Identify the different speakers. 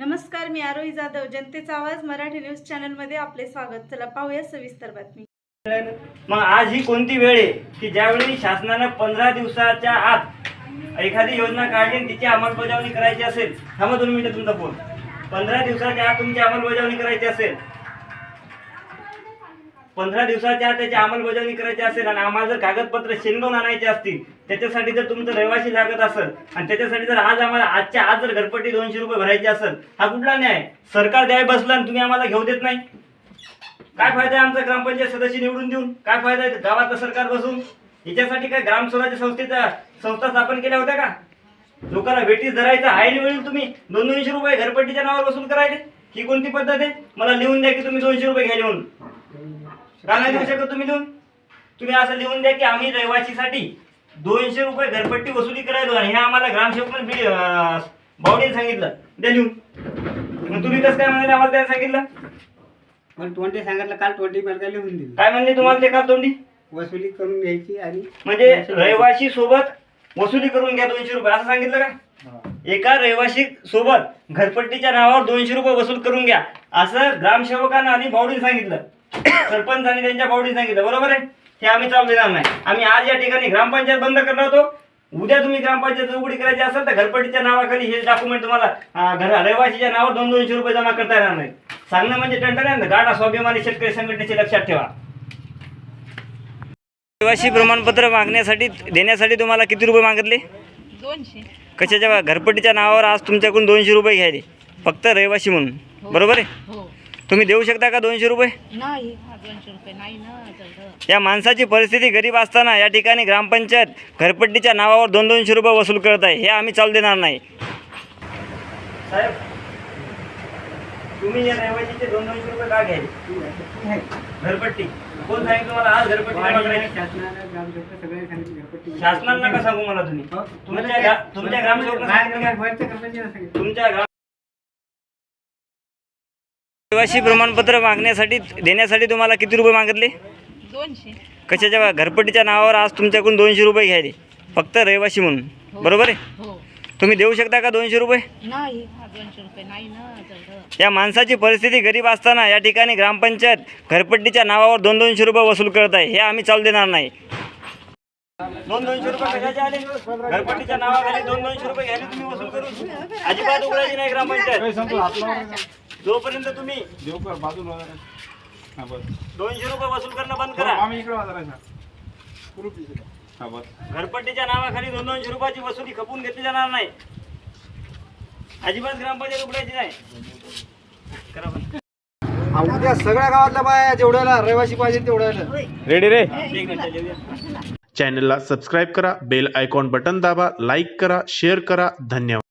Speaker 1: नमस्कार मी आरोही जाधव. जनतेचा आवाज मराठी न्यूज चॅनलमध्ये आपले स्वागत. चला पाहूया सविस्तर बातमी.
Speaker 2: मग आज ही कोणती वेळ आहे की ज्यावेळी शासनानं पंधरा दिवसाच्या आत एखादी योजना काढली तिची अंमलबजावणी करायची असेल? थांबा दोन मिनिटं तुमचा फोन. पंधरा दिवसाच्या आत तुमची अंमलबजावणी करायची असेल पंधरा दिवसाच्या आत त्याची अंमलबजावणी करायची असेल आणि आम्हाला जर कागदपत्र शेंगून आणायचे असतील त्याच्यासाठी जर तुमचं रहिवाशी लागत असेल आणि त्याच्यासाठी जर आज आम्हाला आजच्या आज जर घरपट्टी दोनशे रुपये भरायचे असेल हा कुठला न्याय? सरकार द्याय बसला आणि तुम्ही आम्हाला घेऊ देत नाही. काय फायदा आहे आमचा ग्रामपंचायत सदस्य निवडून देऊन? काय फायदा आहे गावातलं सरकार बसून? याच्यासाठी काय ग्राम स्वराज्य संस्थेचा संस्था स्थापन केल्या होत्या का? लोकांना भेटीस धरायचं आहे मिळेल तुम्ही. दोन दोनशे रुपये घरपट्टीच्या नावावर वसूल करायचे. ही कोणती पद्धत आहे? मला लिहून द्या की तुम्ही दोनशे रुपये घ्या लिहून का नाही देऊ शकत तुम्ही लिहून तुम्ही असं लिहून द्या की आम्ही रहिवासीसाठी दोनशे रुपये घरपट्टी वसुली करायलो आणि हे आम्हाला ग्रामसेवक बावडीने सांगितलं. द्या लिहून. मग तुम्ही कसं काय म्हणाले? आम्हाला त्याला सांगितलं?
Speaker 3: मला ट्वेंटी सांगितलं काल ट्वेंटी मला काय लिहून दिली?
Speaker 2: काय म्हणले तुम्हाला ते का तोंडी?
Speaker 3: वसुली करून घ्यायची आणि
Speaker 2: म्हणजे रहिवाशी सोबत वसुली करून घ्या दोनशे रुपये. असं सांगितलं का? एका रहिवाशी सोबत घरपट्टीच्या नावावर दोनशे रुपये वसूल करून घ्या. असं ग्रामसेवकांना आणि बावडीने सांगितलं. सरपंचांनी त्यांच्या बावडीने सांगितलं बरोबर आहे? हे आम्ही चालू देणार नाही. आम्ही आज या ठिकाणी ग्रामपंचायत बंद करणार होतो. उद्या तुम्ही ग्रामपंचायत उघडी करायची असेल तर घरपट्टीच्या नावाखाली हे डॉक्युमेंट तुम्हाला घर रहिवाशीच्या नावावर दोन दोनशे रुपये जमा करता येणार नाही. सांगणं म्हणजे टंटन गाडा स्वाभिमानी शेतकरी संघटनेचे लक्षात ठेवा. रहिवाशी प्रमाणपत्र मागण्यासाठी देण्यासाठी तुम्हाला किती रुपये मागितले?
Speaker 4: दोनशे.
Speaker 2: कशाच्या? घरपट्टीच्या नावावर आज तुमच्याकडून दोनशे रुपये घ्यायले. फक्त रहिवाशी म्हणून. बरोबर आहे?
Speaker 4: हो.
Speaker 2: तुम्ही देऊ शकता का दोनशे रुपये?
Speaker 4: नाही हा दोनशे रुपये नाही ना तेवढं.
Speaker 2: या माणसाची परिस्थिती गरीब असताना या ठिकाणी ग्रामपंचायत घरपट्टीच्या नावावर दोन दोनशे रुपये वसूल करत आहे. हे आम्ही चालू देणार नाही. साहेब तुम्ही या रहिवाशीचे दोन दोनशे रुपये का घ्यायचे? घरपट्टी. कोण सांगितलं तुम्हाला? आज घरपट्टी जमा करायची.
Speaker 3: शासनाला ग्रामसेवक सगळ्यांनी सांगितलं घरपट्टी
Speaker 2: शासनाला नका सांगू मला तुम्ही.
Speaker 3: हो.
Speaker 2: तुमच्या ग्रा- तुमच्या ग्रामसेवकांना सांगितलं का?
Speaker 3: बाहेरच्या ग्रामपंचायतीला सांगितलं
Speaker 2: तुमच्या ग्राम रहिवाशी प्रमाणपत्र मागण्यासाठी देण्यासाठी तुम्हाला किती रुपये मागितले?
Speaker 4: दोनशे.
Speaker 2: कशाच्या घरपट्टीच्या नावावर आज तुमच्याकडून दोनशे रुपये घ्यायले. फक्त रहिवाशी म्हणून. बरोबर आहे?
Speaker 4: हो.
Speaker 2: तुम्ही देऊ शकता का दोनशे रुपये?
Speaker 4: नाही. हा दोनशे रुपये. नाही ना तेवढं.
Speaker 2: या माणसाची परिस्थिती गरीब असताना या ठिकाणी ग्रामपंचायत घरपट्टीच्या नावावर दोन दोनशे रुपये वसूल करत आहे. हे आम्ही चालू देणार नाही. दोन दोनशे रुपये कशाचे आले? घरपट्टीच्या नावाखाली दोन दोनशे रुपये घ्यायला तुम्ही वसूल करून अजिबात उघडायची नाही ग्रामपंचायत. जोपर्यंत तुम्ही
Speaker 5: देवकर बाजूला हा बस.
Speaker 2: दोनशे रुपये वसूल करणं बंद करा.
Speaker 5: आम्ही इकडे हा बस.
Speaker 2: घरपट्टीच्या नावाखाली दोन दोनशे रुपयाची वसुली खपून घेतली जाणार नाही. अजिबात ग्रामपंचायत उघडायची नाही. करा बंद.
Speaker 6: उद्या सगळ्या गावातल्या बाया जेवढ्याला रहिवाशी पाहिजे तेवढ्याला.
Speaker 5: रेडी रे
Speaker 2: एक मिनिट.
Speaker 7: चॅनलला सबस्क्राईब करा बेल आयकॉन बटन दाबा लाईक करा शेअर करा. धन्यवाद.